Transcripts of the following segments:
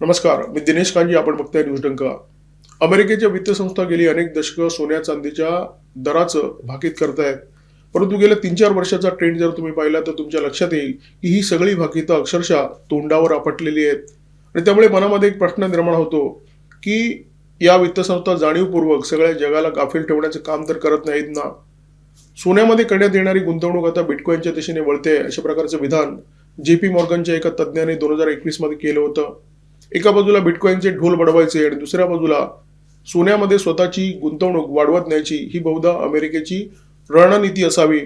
नमस्कार मी दिनेश कांजी आपण बघताय न्यूज डंका. अमेरिकेच्या वित्तसंस्था गेली अनेक दशकं सोन्या चांदीच्या दराचं भाकीत करतायत. परंतु गेल्या तीन चार वर्षाचा ट्रेंड जर तुम्ही पाहिला तर तुमच्या लक्षात येईल की ही सगळी भाकीतं अक्षरशः तोंडावर आपटलेली आहेत. आणि त्यामुळे मनामध्ये एक प्रश्न निर्माण होतो की या वित्तसंस्था जाणीवपूर्वक सगळ्या जगाला गाफील ठेवण्याचं काम तर करत नाहीत ना? सोन्यामध्ये करण्यात येणारी गुंतवणूक आता बिटकॉईनच्या दिशेने वळते अशा प्रकारचं विधान जे पी मॉर्गनच्या एका तज्ज्ञाने दोन हजार एकवीसमध्ये केलं होतं. एका बाजूला बिटकॉईनचे ढोल बडवायचे आणि दुसऱ्या बाजूला सोन्यामध्ये स्वतःची गुंतवणूक वाढवत न्यायची ही बहुधा अमेरिकेची रणनीती असावी.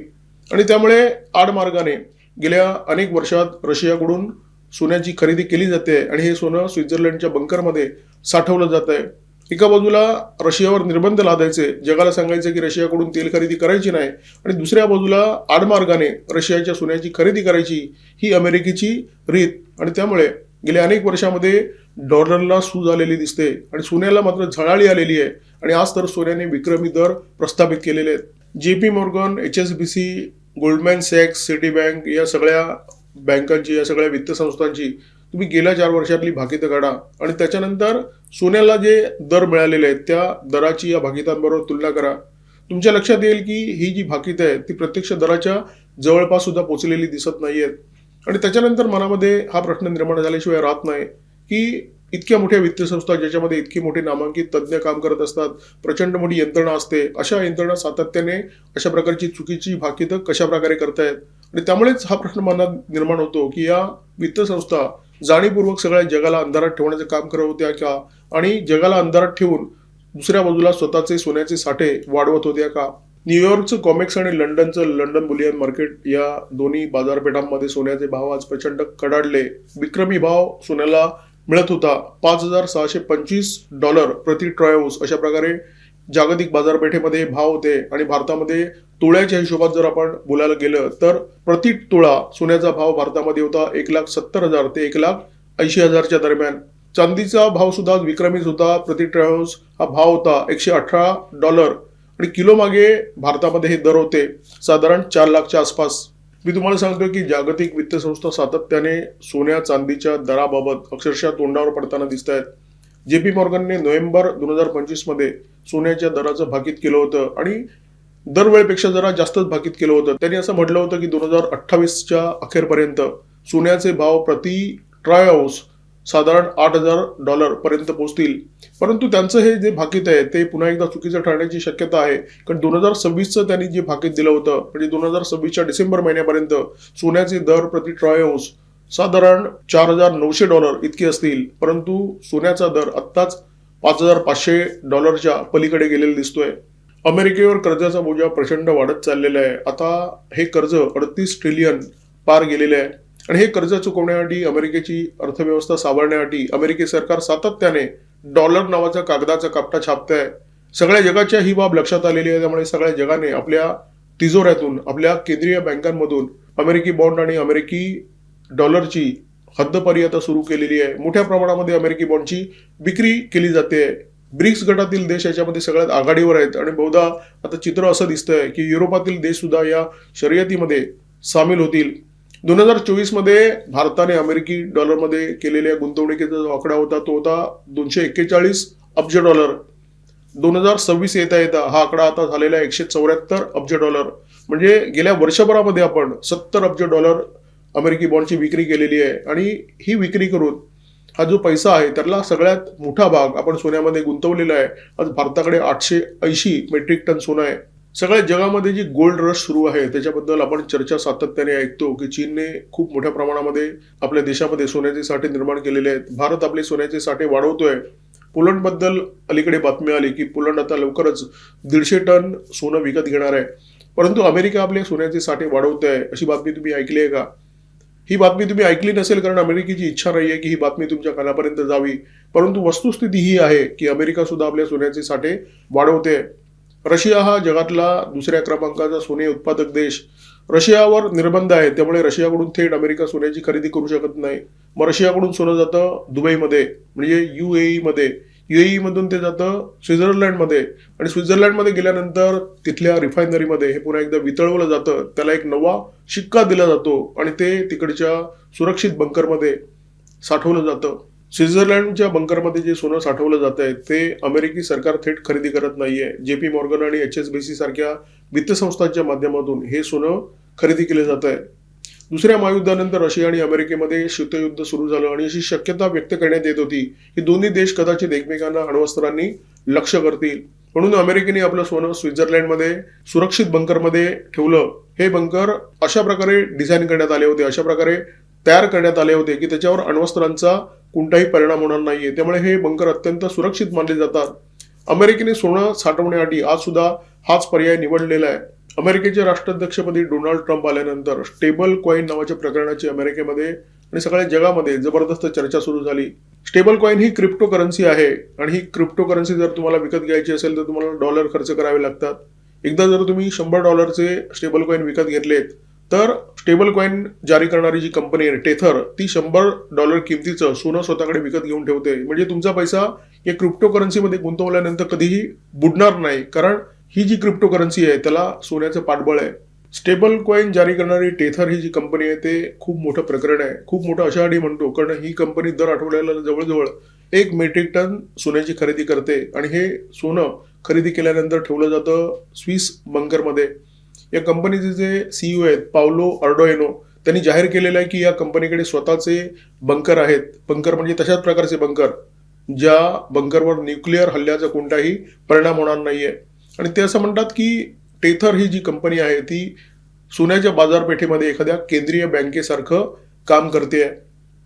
आणि त्यामुळे आडमार्गाने गेल्या अनेक वर्षात रशियाकडून सोन्याची खरेदी केली जाते आणि हे सोनं स्वित्झर्लंडच्या बंकरमध्ये साठवलं जात आहे एका बाजूला रशियावर निर्बंध लादायचे जगाला सांगायचे की रशियाकडून तेल खरेदी करायची नाही आणि दुसऱ्या बाजूला आडमार्गाने रशियाच्या सोन्याची खरेदी करायची ही अमेरिकेची रीत. आणि त्यामुळे गेल्या अनेक वर्षामध्ये डॉलरला सूज आलेली दिसते आणि सोन्याला मात्र झळाळी आलेली आहे. आणि आज तर सोन्याने विक्रमी दर प्रस्थापित केलेले आहेत. J P Morgan H S B C Goldman sacks city bank या सगळ्या बँकांची या सगळ्या वित्तसंस्थांची तुम्ही गेल्या चार वर्षातली भाकितं काढा. आणि त्याच्यानंतर सोन्याला जे दर मिळालेले आहेत त्या दराची या भाकितांबरोबर तुलना करा. तुमच्या लक्षात येईल की ही जी भाकीत आहे ती प्रत्यक्ष दराच्या जवळपास सुद्धा पोचलेली दिसत नाहीयेत. आणि त्याच्यानंतर मनामध्ये हा प्रश्न निर्माण झाल्याशिवाय राहत नाही की इतक्या मोठ्या वित्तसंस्था ज्याच्यामध्ये इतकी मोठी नामांकित तज्ज्ञ काम करत असतात प्रचंड मोठी यंत्रणा असते अशा यंत्रणा सातत्याने अशा प्रकारची चुकीची भाकीतं कशा प्रकारे करतायत? आणि त्यामुळेच हा प्रश्न मनात निर्माण होतो की या वित्त संस्था जाणीवपूर्वक सगळ्या जगाला अंधारात ठेवण्याचं काम करत होत्या का? आणि जगाला अंधारात ठेवून दुसऱ्या बाजूला स्वतःचे सोन्याचे साठे वाढवत होत्या का? न्यूयॉर्कचं कॉमिक्स आणि लंडनचं लंडन बुलियन मार्केट या दोन्ही बाजारपेठांमध्ये सोन्याचे भाव आज प्रचंड कडाडले. विक्रमी भाव सोन्याला मिळत होता. पाच हजार सहाशे पंचवीस डॉलर प्रति ट्रॉयऊस अशा प्रकारे जागतिक बाजारपेठेमध्ये भाव होते आणि भारतामध्ये तुळ्याच्या हिशोबात जर आपण बोलायला गेलं तर प्रति तुळा सोन्याचा भाव भारतामध्ये होता एक लाख सत्तर हजार ते एक लाख ऐंशी हजारच्या दरम्यान. चांदीचा भाव सुद्धा विक्रमीच होता. प्रति ट्रॅव्हल्स हा भाव होता एकशे अठरा डॉलर. आणि किलोमागे भारतामध्ये हे दर होते साधारण चार लाखच्या आसपास. मी तुम्हाला सांगतो की जागतिक वित्तसंस्था सातत्याने सोन्या चांदीच्या दराबाबत अक्षरशः तोंडावर पडताना दिसत आहेत जे पी मॉर्गनने नोव्हेंबर दोन हजार पंचवीसमध्ये सोन्याच्या दराचं भाकीत केलं होतं आणि दरवेळेपेक्षा जरा जास्तच भाकीत केलं होतं. त्यांनी असं म्हटलं होतं की दोन हजार अठ्ठावीसच्या अखेरपर्यंत सोन्याचे भाव प्रति ट्राय हाऊस साधारण आठ हजार डॉलर पर्यंत पोहोचतील परंतु त्यांचं हे जे भाकीत आहे ते पुन्हा एकदा चुकीचं ठरण्याची शक्यता आहे. कारण दोन हजार सव्वीसचं त्यांनी जे भाकीत दिलं होतं म्हणजे दोन हजार सव्वीसच्या डिसेंबर महिन्यापर्यंत सोन्याचे दर प्रति ट्रॉय साधारण चार हजार नऊशे डॉलर इतके असतील. परंतु सोन्याचा दर आत्ताच पाच हजार पाचशे डॉलरच्या पलीकडे गेलेला दिसतोय. अमेरिकेवर कर्जाचा बोजा प्रचंड वाढत चाललेला आहे. आता हे कर्ज अडतीस ट्रिलियन पार गेलेले आहे. आणि हे कर्ज चुकवण्यासाठी अमेरिकेची अर्थव्यवस्था सावरण्यासाठी अमेरिकी सरकार सातत्याने डॉलर नावाचा कागदाचा कापटा छापत आहे सगळ्या जगाच्या ही बाब लक्षात आलेली आहे त्यामुळे सगळ्या जगाने आपल्या तिजोऱ्यातून आपल्या केंद्रीय बँकांमधून अमेरिकी बॉन्ड आणि अमेरिकी डॉलरची हद्दपारी आता सुरू केलेली आहे. मोठ्या प्रमाणामध्ये अमेरिकी बॉन्डची विक्री केली जाते. ब्रिक्स गटातील देश याच्यामध्ये सगळ्यात आघाडीवर आहेत. आणि बहुधा आता चित्र असं दिसतंय की युरोपातील देश सुद्धा या शर्यतीमध्ये सामील होतील. दोन हजार चोवीसमध्ये भारताने अमेरिकी डॉलरमध्ये केलेल्या गुंतवणुकीचा जो आकडा होता तो होता दोनशे एक्केचाळीस अब्ज डॉलर दोन हजार सव्वीस येता येता हा आकडा आता झालेला एकशे चौऱ्याहत्तर अब्ज डॉलर म्हणजे गेल्या वर्षभरामध्ये आपण सत्तर अब्ज डॉलर अमेरिकी बॉन्डची विक्री केलेली आहे. आणि ही विक्री करून हा जो पैसा आहे त्याला सगळ्यात मोठा भाग आपण सोन्यामध्ये गुंतवलेला आहे. आज भारताकडे आठशे ऐंशी मेट्रिक टन सोनं आहे. सगळ्या जगामध्ये जी गोल्ड रश सुरू आहे त्याच्याबद्दल आपण चर्चा सातत्याने ऐकतो की चीनने खूप मोठ्या प्रमाणामध्ये आपल्या देशामध्ये सोन्याचे साठे निर्माण केलेले आहेत. भारत आपले सोन्याचे साठे वाढवतोय. पोलंडबद्दल अलीकडे बातमी आली की पोलंड आता लवकरच दीडशे टन सोनं विकत घेणार आहे. परंतु अमेरिका आपले सोन्याचे साठे वाढवत आहे अशी बातमी तुम्ही ऐकली आहे का? ही बातमी तुम्ही ऐकली नसेल कारण अमेरिकेची इच्छा नाही आहे की ही बातमी तुमच्या कानापर्यंत जावी. परंतु वस्तुस्थिती ही आहे की अमेरिका सुद्धा आपल्या सोन्याचे साठे वाढवते रशिया हा जगातला दुसऱ्या क्रमांकाचा सोने उत्पादक देश. रशियावर निर्बंध आहे त्यामुळे रशियाकडून थेट अमेरिका सोन्याची खरेदी करू शकत नाही. मग रशियाकडून सोनं जातं दुबईमध्ये म्हणजे यू ए मध्ये. ए मधून ते जातं स्वित्झर्लंडमध्ये. आणि स्वित्झर्लंडमध्ये गेल्यानंतर तिथल्या रिफायनरीमध्ये हे पुन्हा एकदा वितळवलं जातं. त्याला एक नवा शिक्का दिला जातो आणि ते तिकडच्या सुरक्षित बंकरमध्ये साठवलं जातं. स्वित्झर्लंडच्या बंकरमध्ये जे सोनं साठवलं जात आहे ते अमेरिकी सरकार थेट खरेदी करत नाहीये. जे पी मॉर्गन आणि एच एस बी सी सारख्या वित्तसंस्थांच्या माध्यमातून हे सोनं खरेदी केलं जात आहे. दुसऱ्या महायुद्धानंतर रशिया आणि अमेरिकेमध्ये शीतयुद्ध सुरू झालं आणि अशी शक्यता व्यक्त करण्यात येत होती. की दोन्ही देश कदाचित एकमेकांना अण्वस्त्रांनी लक्ष करतील. म्हणून अमेरिकेने आपलं सोनं स्वित्झर्लंडमध्ये सुरक्षित बंकरमध्ये ठेवलं. हे बंकर अशा प्रकारे डिझाईन करण्यात आले होते. अशा प्रकारे तयार करण्यात आले होते की त्याच्यावर अण्वस्त्रांचा कोणताही परिणाम होणार नाहीये. त्यामुळे हे बंकर अत्यंत सुरक्षित मानले जातात. अमेरिकेने सोनं साठवण्यासाठी आज सुद्धा हाच पर्याय निवडलेला आहे. अमेरिकेचे राष्ट्राध्यक्षपदी डोनाल्ड ट्रम्प आल्यानंतर स्टेबल कॉईन नावाच्या प्रकरणाची अमेरिकेमध्ये आणि सगळ्या जगामध्ये जबरदस्त चर्चा सुरू झाली. स्टेबल कॉईन ही क्रिप्टो करन्सी आहे आणि ही क्रिप्टो करन्सी जर तुम्हाला विकत घ्यायची असेल तर तुम्हाला डॉलर खर्च करावे लागतात. एकदा जर तुम्ही शंभर डॉलरचे स्टेबल कॉईन विकत घेतलेत तर स्टेबल कॉईन जारी करणारी जी कंपनी आहे टेथर ती शंभर डॉलर किमतीचं सोनं स्वतःकडे विकत घेऊन ठेवते. म्हणजे तुमचा पैसा या क्रिप्टो करन्सीमध्ये गुंतवल्यानंतर कधीही बुडणार नाही. कारण ही जी क्रिप्टो करन्सी आहे त्याला सोन्याचं पाठबळ आहे. स्टेबल कॉईन जारी करणारी टेथर ही जी कंपनी आहे ते खूप मोठं प्रकरण आहे. खूप मोठं अशासाठी म्हणतो कारण ही कंपनी दर आठवड्याला जवळजवळ एक मेट्रिक टन सोन्याची खरेदी करते. आणि हे सोनं खरेदी केल्यानंतर ठेवलं जातं स्विस बंकरमध्ये या कंपनीचे जे सीईओ आहेत पावलो अर्डोएनो त्यांनी जाहीर केलेलं आहे की या कंपनीकडे स्वतःचे बंकर आहेत. बंकर म्हणजे तशाच प्रकारचे बंकर ज्या बंकरवर न्यूक्लिअर हल्ल्याचा कोणताही परिणाम होणार नाहीये. आणि ते असं म्हणतात की टेथर ही जी कंपनी आहे ती सोन्याच्या बाजारपेठेमध्ये एखाद्या केंद्रीय बँकेसारखं काम करते आहे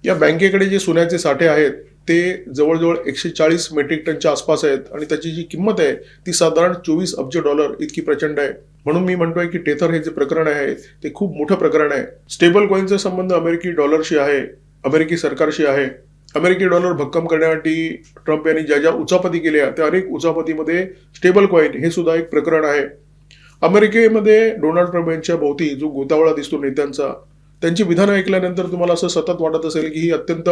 या बँकेकडे जे सोन्याचे साठे आहेत ते जवळजवळ एकशे चाळीस मेट्रिक टनच्या आसपास आहेत आणि त्याची जी किंमत आहे ती साधारण चोवीस अब्ज डॉलर इतकी प्रचंड आहे. म्हणून मी म्हणतोय की टेथर हे जे प्रकरण आहे ते खूप मोठं प्रकरण आहे. स्टेबल कॉईनचा संबंध अमेरिकी डॉलरशी आहे अमेरिकी सरकारशी आहे. अमेरिकी डॉलर भक्कम करण्यासाठी ट्रम्प यांनी ज्या ज्या उचापती केल्या त्या अनेक उचापतीमध्ये स्टेबल कॉईन हे सुद्धा एक प्रकरण आहे. अमेरिकेमध्ये डोनाल्ड ट्रम्प यांच्या भोवती जो गोतावळा दिसतो नेत्यांचा त्यांची विधानं ऐकल्यानंतर तुम्हाला असं सतत वाटत असेल की ही अत्यंत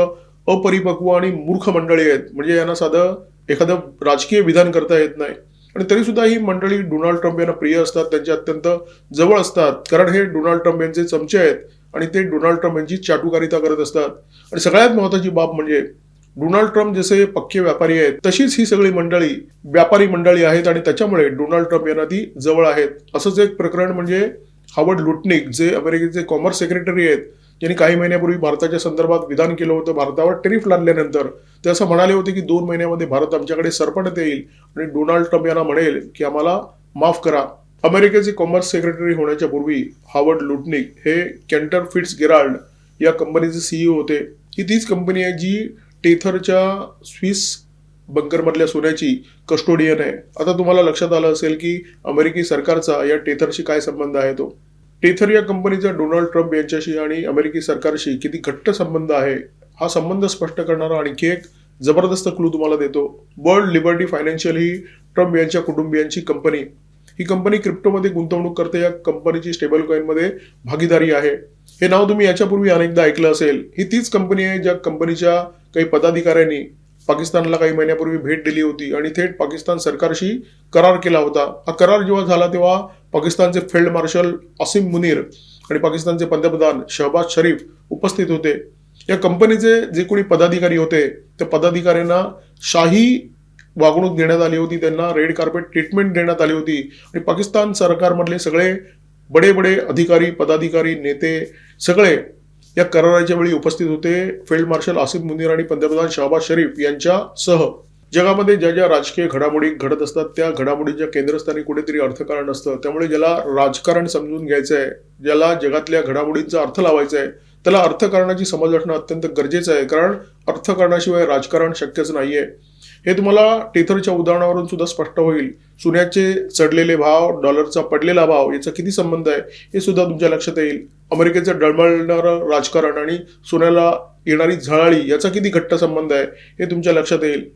अपरिपक्व आणि मूर्ख मंडळी आहेत. म्हणजे यांना साधं एखादं राजकीय विधान करता येत नाही. आणि तरी सुद्धा ही मंडळी डोनाल्ड ट्रम्प यांना प्रिय असतात त्यांचे अत्यंत जवळ असतात. कारण हे डोनाल्ड ट्रम्प यांचे चमचे आहेत आणि ते डोनाल्ड ट्रम्प यांची चाटुकारिता करत असतात. आणि सगळ्यात महत्वाची बाब म्हणजे डोनाल्ड ट्रम्प जसे पक्के व्यापारी आहेत तशीच ही सगळी मंडळी व्यापारी मंडळी आहेत आणि त्याच्यामुळे डोनाल्ड ट्रम्प यांना ती जवळ आहेत. असंच एक प्रकरण म्हणजे हावर्ड लुटनिक जे अमेरिकेचे कॉमर्स सेक्रेटरी आहेत ज्यांनी काही महिन्यापूर्वी भारताच्या संदर्भात विधान केलं होतं भारतावर टेरिफ लादल्यानंतर ते असं म्हणाले होते की दोन महिन्यामध्ये भारत आमच्याकडे सरपणत येईल आणि डोनाल्ड ट्रम्प यांना म्हणेल की आम्हाला माफ करा. अमेरिकेचे कॉमर्स सेक्रेटरी होण्याच्या पूर्वी हावर्ड लुटनिक हे कॅन्टर फिट्स गेराल्ड या कंपनीचे सीईओ होते. ही तीच कंपनी आहे जी टेथरच्या स्विस बंकरमधल्या सोन्याची कस्टोडियन आहे. आता तुम्हाला लक्षात आलं असेल की अमेरिकी सरकारचा या टेथरशी काय संबंध आहे तो? टेथर या कंपनीचा डोनाल्ड ट्रम्प यांच्याशी आणि अमेरिकी सरकारशी किती घट्ट संबंध आहे हा संबंध स्पष्ट करणारा आणखी एक जबरदस्त क्लू तुम्हाला देतो. वर्ल्ड लिबर्टी फायनान्शियल ही ट्रम्प यांच्या कुटुंबियांची कंपनी ही कंपनी क्रिप्टोमध्ये गुंतवणूक करते या कंपनीची स्टेबल कॉईनमध्ये भागीदारी आहे. हे नाव तुम्ही याच्यापूर्वी अनेकदा ऐकलं असेल. ही तीच कंपनी आहे ज्या कंपनीच्या काही पदाधिकाऱ्यांनी पाकिस्तानला काही महिन्यापूर्वी भेट दिली होती आणि थेट पाकिस्तान सरकारशी करार केला होता. हा करार जेव्हा झाला तेव्हा पाकिस्तानचे फील्ड मार्शल असिम मुनीर आणि पाकिस्तानचे पंतप्रधान शहबाज शरीफ उपस्थित होते. या कंपनीचे जे कोणी पदाधिकारी होते त्या पदाधिकाऱ्यांना शाही वागणूक देण्यात आली होती त्यांना रेड कार्पेट ट्रीटमेंट देण्यात आली होती आणि पाकिस्तान सरकारमधले सगळे बडे बडे अधिकारी पदाधिकारी नेते सगळे या कराराच्या वेळी उपस्थित होते फील्ड मार्शल आसिफ मुनीर आणि पंतप्रधान शहबाज शरीफ यांच्यासह जगामध्ये ज्या ज्या राजकीय घडामोडी घडत असतात त्या घडामोडींच्या केंद्रस्थानी कुठेतरी अर्थकारण असतं. त्यामुळे ज्याला राजकारण समजून घ्यायचं आहे ज्याला जगातल्या घडामोडींचा अर्थ लावायचा आहे त्याला अर्थकारणाची समज असणं अत्यंत गरजेचं आहे. कारण अर्थकारणाशिवाय राजकारण शक्यच नाहीये. हे तुम्हाला टेथरच्या उदाहरणावरून सुद्धा स्पष्ट होईल. सोन्याचे चढलेले भाव डॉलरचा पडलेला भाव याचा किती संबंध आहे हे सुद्धा तुमच्या लक्षात येईल. अमेरिकेचं डळमळणारं राजकारण आणि सोन्याला येणारी झळाळी याचा किती घट्ट संबंध आहे हे तुमच्या लक्षात येईल.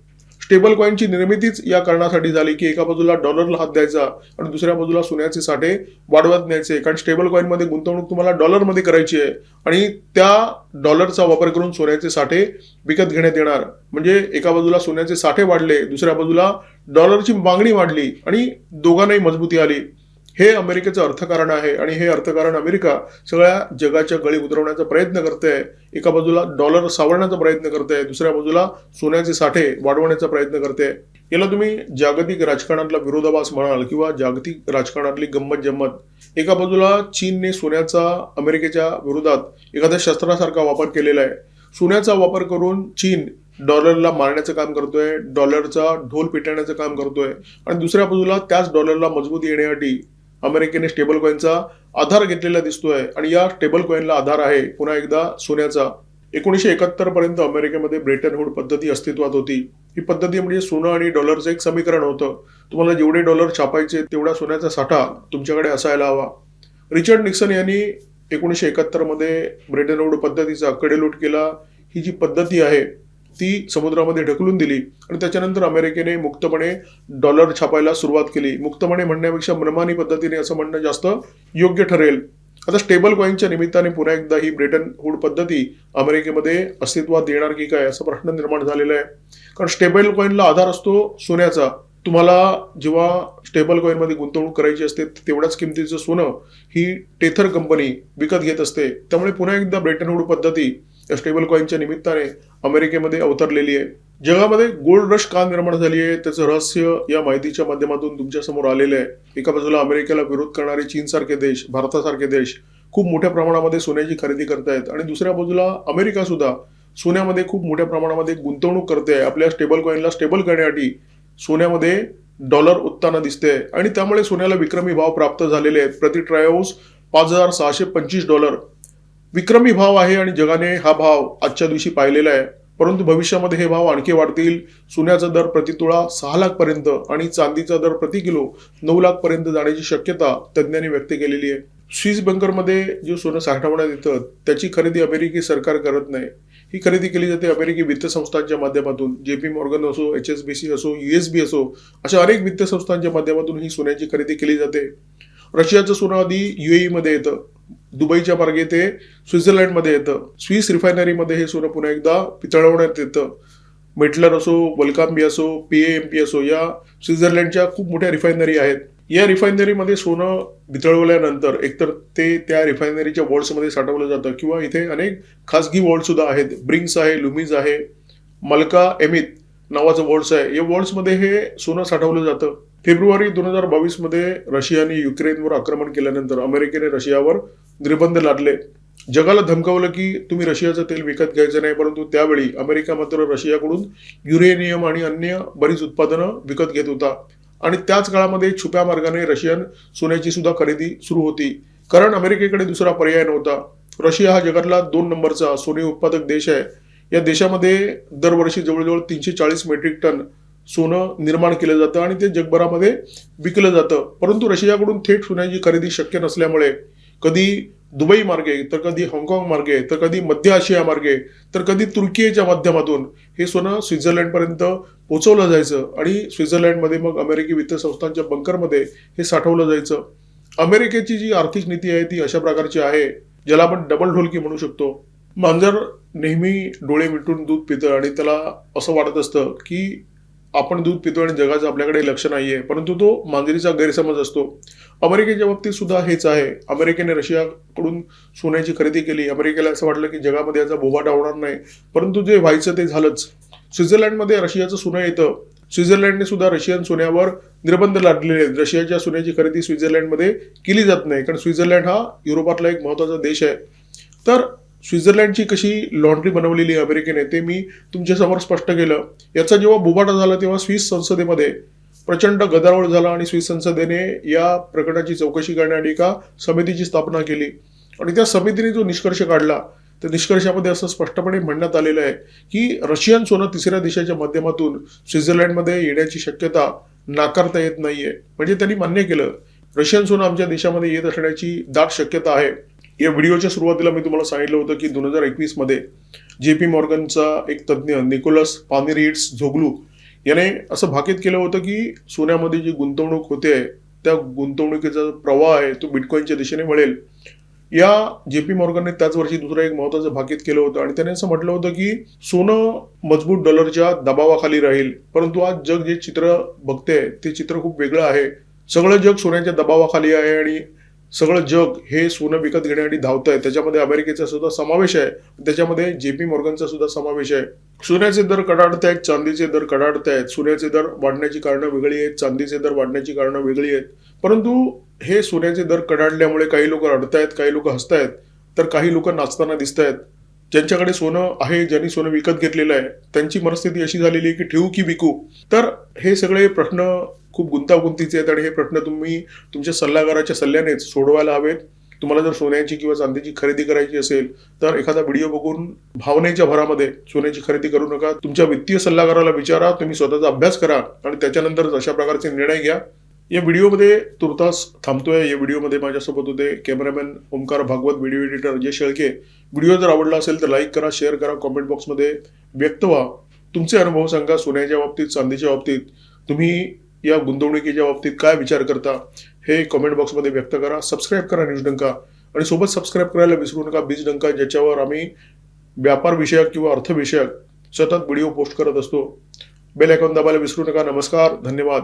स्टेबल कॉईनची निर्मितीच या कारणासाठी झाली की एका बाजूला डॉलरला हात द्यायचा आणि दुसऱ्या बाजूला सोन्याचे साठे वाढवत न्यायचे. कारण स्टेबल कॉईनमध्ये गुंतवणूक तुम्हाला डॉलरमध्ये करायची आहे आणि त्या डॉलरचा वापर करून सोन्याचे साठे विकत घेण्यात येणार. म्हणजे एका बाजूला सोन्याचे साठे वाढले दुसऱ्या बाजूला डॉलरची मागणी वाढली आणि दोघांनाही मजबूती आली. हे अमेरिकेचं अर्थकारण आहे आणि हे अर्थकारण अमेरिका सगळ्या जगाच्या गळी उतरवण्याचा प्रयत्न करते. एका बाजूला डॉलर सावरण्याचा प्रयत्न करते दुसऱ्या बाजूला सोन्याचे साठे वाढवण्याचा प्रयत्न करते. याला तुम्ही जागतिक राजकारणातला विरोधाभास म्हणाल किंवा जागतिक राजकारणातली गंमत जम्मत एका बाजूला चीनने सोन्याचा अमेरिकेच्या विरोधात एखाद्या शस्त्रासारखा वापर केलेला आहे. सोन्याचा वापर करून चीन डॉलरला मारण्याचं काम करतोय डॉलरचा ढोल पिटण्याचं काम करतोय आणि दुसऱ्या बाजूला त्याच डॉलरला मजबूती येण्यासाठी अमेरिकेने स्टेबल कॉईनचा आधार घेतलेला दिसतोय आणि या स्टेबल कॉईनला आधार आहे पुन्हा एकदा सोन्याचा. एकोणीसशे एकाहत्तर पर्यंत अमेरिकेमध्ये ब्रिटनहूड हुड पद्धती अस्तित्वात होती. ही पद्धती म्हणजे सोनं आणि डॉलरचं एक समीकरण होतं. तुम्हाला जेवढे डॉलर छापायचे तेवढा सोन्याचा साठा तुमच्याकडे असायला हवा. रिचर्ड निक्सन यांनी एकोणीसशे एकाहत्तरमध्ये ब्रिटनहूड ब्रेटन पद्धतीचा कडेलूट केला. ही जी पद्धती आहे ती समुद्रामध्ये ढकलून दिली आणि त्याच्यानंतर अमेरिकेने मुक्तपणे डॉलर छापायला सुरुवात केली. मुक्तपणे म्हणण्यापेक्षा मनमानी पद्धतीने असं म्हणणं जास्त योग्य ठरेल. आता स्टेबल कॉईनच्या निमित्ताने पुन्हा एकदा ही ब्रिटन हुड पद्धती अमेरिकेमध्ये अस्तित्वात येणार की काय असा प्रश्न निर्माण झालेला आहे. कारण स्टेबल कॉईनला आधार असतो सोन्याचा. तुम्हाला जेव्हा स्टेबल कॉईनमध्ये गुंतवणूक करायची असते तेवढ्याच किमतीचं सोनं ही टेथर कंपनी विकत घेत असते. त्यामुळे पुन्हा एकदा ब्रेटन हुड पद्धती या स्टेबल कॉईनच्या निमित्ताने अमेरिकेमध्ये अवतरलेली आहे. जगामध्ये गोल्ड रश का निर्माण झाली आहे त्याचं रहस्य या माहितीच्या माध्यमातून तुमच्यासमोर आलेलं आहे. एका बाजूला अमेरिकेला विरोध करणारे चीनसारखे देश भारतासारखे देश खूप मोठ्या प्रमाणामध्ये सोन्याची खरेदी करतायत आणि दुसऱ्या बाजूला अमेरिका सुद्धा सोन्यामध्ये खूप मोठ्या प्रमाणामध्ये गुंतवणूक करते आहे. आपल्या स्टेबल कॉईनला स्टेबल करण्यासाठी सोन्यामध्ये डॉलर उत्ताना दिसते आणि त्यामुळे सोन्याला विक्रमी भाव प्राप्त झालेले आहेत. प्रति ट्रायओस पाच हजार सहाशे पंचवीस डॉलर विक्रमी भाव आहे आणि जगाने हा भाव आजच्या दिवशी पाहिलेला आहे. परंतु भविष्यामध्ये हे भाव आणखी वाढतील. सोन्याचा दर प्रतितुळा सहा लाख पर्यंत आणि चांदीचा दर प्रति किलो नऊ लाख पर्यंत जाण्याची शक्यता तज्ज्ञांनी व्यक्त केलेली आहे. स्विस बँकरमध्ये जे सोनं साठवण्यात येतं त्याची खरेदी अमेरिकी सरकार करत नाही. ही खरेदी केली जाते अमेरिकी वित्त संस्थांच्या माध्यमातून. जे पी मॉर्गन असो एच एस बी सी असो यू एस बी असो अशा अनेक वित्त संस्थांच्या माध्यमातून ही सोन्याची खरेदी केली जाते. रशियाचं सोनं आधी युएई मध्ये येतं. दुबईच्या मार्गे ते स्वित्झर्लंडमध्ये येतं. स्विस रिफायनरीमध्ये हे सोनं पुन्हा एकदा पितळवण्यात येतं. मेटलर असो वलकांबी असो पी एम पी असो या स्वित्झर्लंडच्या खूप मोठ्या रिफायनरी आहेत. या रिफायनरीमध्ये सोनं वितळवल्यानंतर एकतर ते त्या रिफायनरीच्या वॉल्ड्समध्ये साठवलं जातं किंवा इथे अनेक खासगी वॉल्ड सुद्धा आहेत. ब्रिंक्स आहे लुमिज आहे मल्का एमित नावाचं वॉल्ड्स आहे. या वॉल्ड्समध्ये हे सोनं साठवलं जातं. फेब्रुवारी दोन हजार बावीसमध्ये रशियाने युक्रेनवर आक्रमण केल्यानंतर अमेरिकेने रशियावर निर्बंध लादले. जगाला धमकावलं की तुम्ही रशियाचं तेल विकत घ्यायचं नाही परंतु त्यावेळी अमेरिका मात्र रशियाकडून युरेनियम आणि अन्य बरीच उत्पादनं विकत घेत होता. आणि त्याच काळामध्ये छुप्या मार्गाने रशियन सोन्याची सुद्धा खरेदी सुरू होती. कारण अमेरिकेकडे दुसरा पर्याय नव्हता. रशिया हा जगातला दोन नंबरचा सोने उत्पादक देश आहे. या देशामध्ये दरवर्षी जवळजवळ तीनशे चाळीस मेट्रिक टन सोनं निर्माण केलं जातं आणि ते जगभरामध्ये विकलं जातं. परंतु रशियाकडून थेट सोन्याची खरेदी शक्य नसल्यामुळे कधी दुबई मार्गे तर कधी हाँगकाँग मार्गे तर कधी मध्य आशिया मार्गे तर कधी तुर्कीच्या माध्यमातून हे सोनं स्वित्झर्लंडपर्यंत पोहोचवलं जायचं आणि स्वित्झर्लंडमध्ये मग अमेरिकी वित्त संस्थांच्या बंकरमध्ये हे साठवलं जायचं. अमेरिकेची जी आर्थिक नीती आहे ती अशा प्रकारची आहे ज्याला आपण डबल ढोलकी म्हणू शकतो. मांजर नेहमी डोळे मिटून दूध पितं आणि त्याला असं वाटत असतं की आपण दूध पितो आणि जगाचं आपल्याकडे लक्ष नाहीये परंतु तो मांजरीचा गैरसमज असतो. अमेरिकेच्या बाबतीत सुद्धा हेच आहे. अमेरिकेने रशियाकडून सोन्याची खरेदी केली. अमेरिकेला असं वाटलं की जगामध्ये याचा बोबाटा होणार नाही. परंतु जे व्हायचं ते झालंच. स्वित्झर्लंडमध्ये रशियाचं सोनं येतं. स्वित्झर्लंडने सुद्धा रशियन सोन्यावर निर्बंध लादलेले आहेत. रशियाच्या सोन्याची खरेदी स्वित्झर्लंडमध्ये केली जात नाही कारण स्वित्झर्लंड हा युरोपातला एक महत्त्वाचा देश आहे. तर स्वित्झर्लंडची कशी लॉन्ड्री बनवलेली आहे अमेरिकेने ते मी तुमच्यासमोर स्पष्ट केलं. याचा जेव्हा बुबाटा झाला तेव्हा स्विस संसदेमध्ये प्रचंड गदारोळ झाला आणि स्विस संसदेने या प्रकरणाची चौकशी करण्यासाठी एका समितीची स्थापना केली. आणि त्या समितीने जो निष्कर्ष काढला त्या निष्कर्षामध्ये असं स्पष्टपणे म्हणण्यात आलेलं आहे की रशियन सोनं तिसऱ्या देशाच्या माध्यमातून स्वित्झर्लंडमध्ये येण्याची शक्यता नाकारता येत नाहीये. म्हणजे त्यांनी मान्य केलं रशियन सोनं आमच्या देशामध्ये येत असण्याची दाट शक्यता आहे. या व्हिडिओच्या सुरुवातीला मी तुम्हाला सांगितलं होतं की दोन हजार एकवीसमध्ये जे पी मॉर्गनचा एक तज्ज्ञ निकोलस पानेरिट्स झोगलू याने असं भाकीत केलं होतं की सोन्यामध्ये जी गुंतवणूक होते त्या गुंतवणुकीचा जो प्रवाह आहे तो बिटकॉईनच्या दिशेने वळेल. या जे पी मॉर्गनने त्याच वर्षी दुसरं एक महत्वाचं भाकीत केलं होतं आणि त्याने असं म्हटलं होतं की सोनं मजबूत डॉलरच्या दबावाखाली राहील परंतु आज जग जे चित्र बघते ते चित्र खूप वेगळं आहे. सगळं जग सोन्याच्या दबावाखाली आहे आणि सगळं जग हे सोनं विकत घेण्यासाठी धावत आहे त्याच्यामध्ये अमेरिकेचा सुद्धा समावेश आहे. त्याच्यामध्ये जे पी मॉर्गनचा सुद्धा समावेश आहे. सोन्याचे दर कडाडत आहेत चांदीचे दर कडाडत आहेत. सोन्याचे दर वाढण्याची कारणं वेगळी आहेत चांदीचे दर वाढण्याची कारणं वेगळी आहेत. परंतु हे सोन्याचे दर कडाडल्यामुळे काही लोक रडतायत काही लोक हसतायत तर काही लोक नाचताना दिसत आहेत ज्यांच्याकडे सोनं आहे ज्यांनी सोनं विकत घेतलेलं आहे त्यांची मनस्थिती अशी झालेली आहे की ठेवू की विकू? तर हे सगळे प्रश्न खूप गुंतागुंतीचे आहेत आणि हे प्रश्न तुम्ही तुमच्या सल्लागाराच्या सल्ल्यानेच सोडवायला हवेत. तुम्हाला जर सोन्याची किंवा चांदीची खरेदी करायची असेल तर एखादा व्हिडिओ बघून भावनेच्या भरामध्ये सोन्याची खरेदी करू नका. तुमच्या वित्तीय सल्लागाराला विचारा तुम्ही स्वतःचा अभ्यास करा आणि त्याच्यानंतर अशा प्रकारचे निर्णय घ्या. या व्हिडिओमध्ये तुर्तास थांबतोय. या व्हिडिओमध्ये माझ्यासोबत होते cameraman Omkar Bhagwat video editor Ajay Shelke. Video जर आवडला असेल तर लाईक करा शेअर करा कॉमेंट बॉक्समध्ये व्यक्त व्हा. तुमचे अनुभव सांगा सोन्याच्या बाबतीत चांदीच्या बाबतीत. तुम्ही या गुंतवणुकीच्या बाबतीत काय विचार करता हे कमेंट बॉक्समध्ये व्यक्त करा सबस्क्राईब करा न्यूज डंका. आणि सोबत सबस्क्राईब करायला विसरू नका बीज डंका ज्याच्यावर आम्ही व्यापार विषयक किंवा अर्थविषयक सतत व्हिडिओ पोस्ट करत असतो. बेल आयकॉन दाबायला विसरू नका. नमस्कार धन्यवाद.